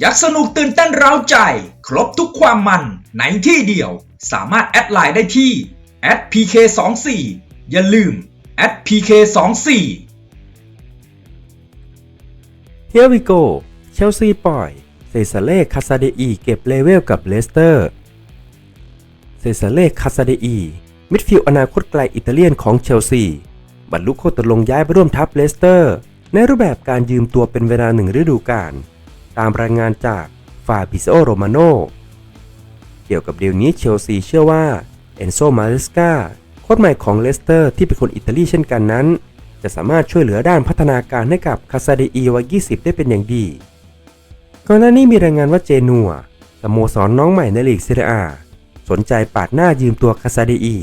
อยากสนุกตื่นเต้นเร้าใจ ครบทุกความมันในที่เดียว สามารถแอดไลน์ได้ที่ @pk24 อย่าลืม @pk24 เฮียวิโกเชลซีปล่อย เซซาเล่คาซาเดอีเก็บเลเวลกับเลสเตอร์ เซซาเล่คาซาเดอีมิดฟิลด์อนาคตไกลอิตาเลียนของเชลซี บรรลุข้อตกลงย้ายไปร่วมทัพเลสเตอร์ ในรูปแบบการยืมตัวเป็นเวลาหนึ่งฤดูกาล ตามรายงานจากฟาบิโซโรมาโนเกี่ยวกับเดีลนี้เชลซีเชื่อว่าเอนโซมาเลสกาโค้ชใหม่ของเลสเตอร์ที่เป็นคนอิตาลีเช่นกันนั้น จะสามารถช่วยเหลือด้านพัฒนาการให้กับคาซาเดอีวัย 20 ได้เป็นอย่างดี ก่อนหน้านี้มีรายงานว่าเจนัวสโมสรน้องใหม่ในลีกเซเรียอาสนใจปาดหน้ายืมตัวคาซาเดอี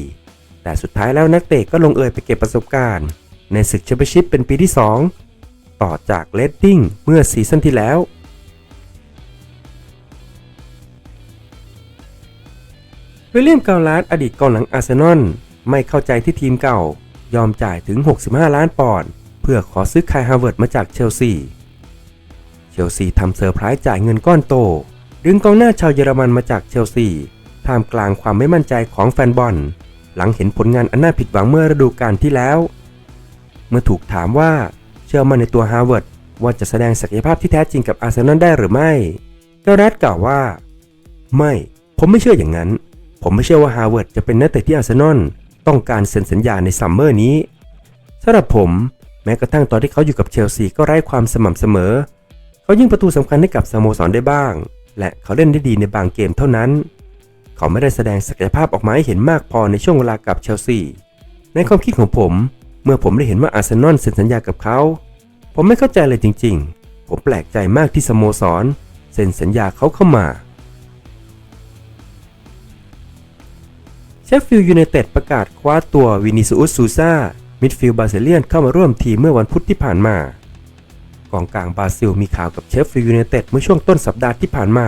แต่สุดท้ายแล้วนักเตะก็ลงเอยไปเก็บประสบการณ์ ในศึกแชมเปี้ยนชิพเป็นปีที่ 2 ต่อจากเลดดิ้งเมื่อซีซั่นที่แล้ว วิลเลียมกาลาดอดีตกองหลังอาร์เซนอลไม่เข้าใจที่ทีมเก่า ยอมจ่ายถึง 65 ล้านปอนด์เพื่อขอซื้อไคายฮาร์เวิร์ดมาจากเชลซี เชลซีทำเซอร์ไพรส์จ่ายเงินก้อนโต ดึงกองหน้าชาวเยอรมันมาจากเชลซีท่ามกลางความไม่มั่นใจของแฟนบอล หลังเห็นผลงานอันน่าผิดหวังเมื่อฤดูกาลที่แล้ว เมื่อถูกถามว่าเชื่อมั่นในตัวฮาร์เวิร์ดว่าจะแสดงศักยภาพที่แท้จริงกับอาร์เซนอลได้หรือไม่ เกาลัดกล่าวว่า ไม่ ผมไม่เชื่ออย่างนั้น ผมไม่เชื่อว่าฮาร์เวิร์ดจะเป็นนักเตะที่อาร์เซนอลต้องการเซ็นสัญญาในซัมเมอร์นี้สำหรับผมแม้กระทั่งตอนที่เขาอยู่กับเชลซีก็ไร้ความสม่ำเสมอ เขายิงประตูสำคัญให้กับสโมสรได้บ้าง และเขาเล่นได้ดีในบางเกมเท่านั้น เขาไม่ได้แสดงศักยภาพออกมาให้เห็นมากพอในช่วงเวลากับเชลซีในความคิดของผม เมื่อผมได้เห็นว่าอาร์เซนอลเซ็นสัญญากับเขา ผมไม่เข้าใจเลยจริง ๆ ผมแปลกใจมากที่สโมสรเซ็นสัญญาเขาเข้ามา เชฟฟิลด์ยูไนเต็ดประกาศคว้าตัววินิซูอุสซูซามิดฟิลด์บราซิเลียนเข้ามาร่วมทีมเมื่อวันพุธที่ผ่านมากองกลางบราซิลมีข่าวกับเชฟฟิลด์ยูไนเต็ดเมื่อช่วงต้นสัปดาห์ที่ผ่านมา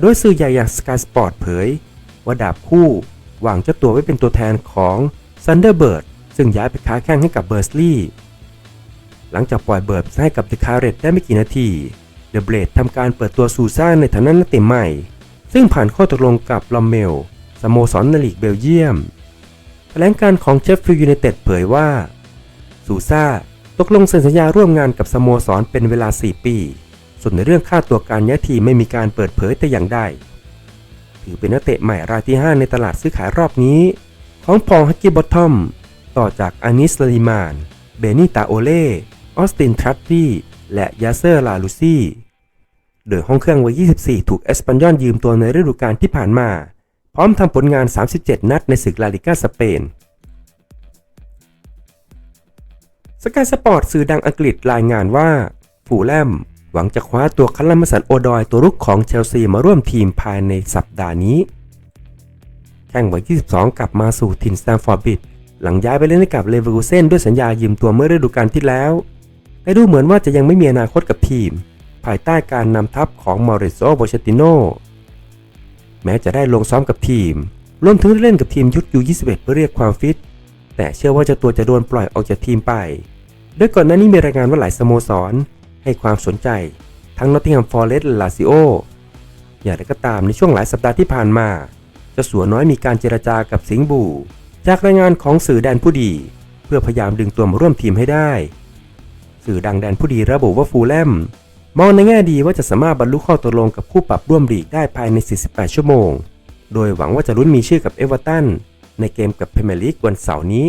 โดยสื่อใหญ่อย่างสกายสปอร์ตเผย ว่าดาบคู่วางเจ้าตัวไว้เป็นตัวแทนของซันเดอร์เบิร์ดซึ่งย้ายไปค้าแข้งให้กับเบอร์สลีย์หลังจากปล่อยเบิร์ดให้กับเดอะคาเรตได้ไม่กี่นาที เดอะเบลดทำการเปิดตัวซูซ่าในฐานะนักเตะใหม่ ซึ่งผ่านข้อตกลงกับลอมเมล สโมสรในลีกเบลเยียมแถลงการของเชฟฟิลด์ยูไนเต็ดเผยว่า ซูซ่าตกลงเซ็นสัญญาร่วมงานกับสโมสรเป็นเวลา 4 ปี ส่วนในเรื่องค่าตัวการย้ายทีไม่มีการเปิดเผยแต่อย่างใด ถือเป็นนักเตะใหม่รายที่ 5 ในตลาดซื้อขายรอบนี้ ของพองฮักกี้บอททอม ต่อจากอานิสลาลิมาน เบนิตาโอเล่ ออสตินทรัตตี้และยาเซอร์ลาลูซี่โดยห้องเครื่องวัย 24 ถูกเอสปันยอนยืมตัวในฤดูกาลที่ผ่านมา ร้อมทำผลงาน 37 นัดในศึกลาลิกาสเปนสกายสปอร์ตสื่อดังอังกฤษรายงานว่าฟูแลมหวังจะคว้าตัวคัลลัมสันโอดอยตัวรุกของเชลซีมาร่วมทีมภายในสัปดาห์นี้ แข่งวัย 22 กลับมาสู่ทินสแตมฟอร์ดบิดหลังย้ายไปเล่นให้กับเลเวอร์คูเซนด้วยสัญญายืมตัวเมื่อฤดูกาลที่แล้วแต่ดูเหมือนว่าจะยังไม่มีอนาคตกับทีม ภายใต้การนำทัพของมอริโซโบเชติโน แม้จะได้ลงซ้อมกับทีมรวมถึงเล่นกับทีมยุทธยู21เพื่อเรียกความฟิต แต่เชื่อว่าเจ้าตัวจะโดนปล่อยออกจากทีมไป โดยก่อนหน้านี้มีรายงานว่าหลายสโมสร ให้ความสนใจ ทั้งนอตติงแฮมฟอร์เรสต์และลาซิโอ อย่างไรก็ตามในช่วงหลายสัปดาห์ที่ผ่านมาเจ้าสัวน้อยมีการเจรจากับสิงห์บู จากรายงานของสื่อแดนผู้ดี เพื่อพยายามดึงตัวมาร่วมทีมให้ได้ สื่อดังแดนผู้ดีระบุว่าฟูลแลม มองในแง่ดีว่าจะสามารถบรรลุข้อตกลงกับคู่ปรับร่วมลีกได้ภายใน 48 ชั่วโมง โดยหวังว่าจะลุ้นมีชื่อกับเอเวอร์ตันในเกมกับเพรเมียร์ลีกวันเสาร์นี้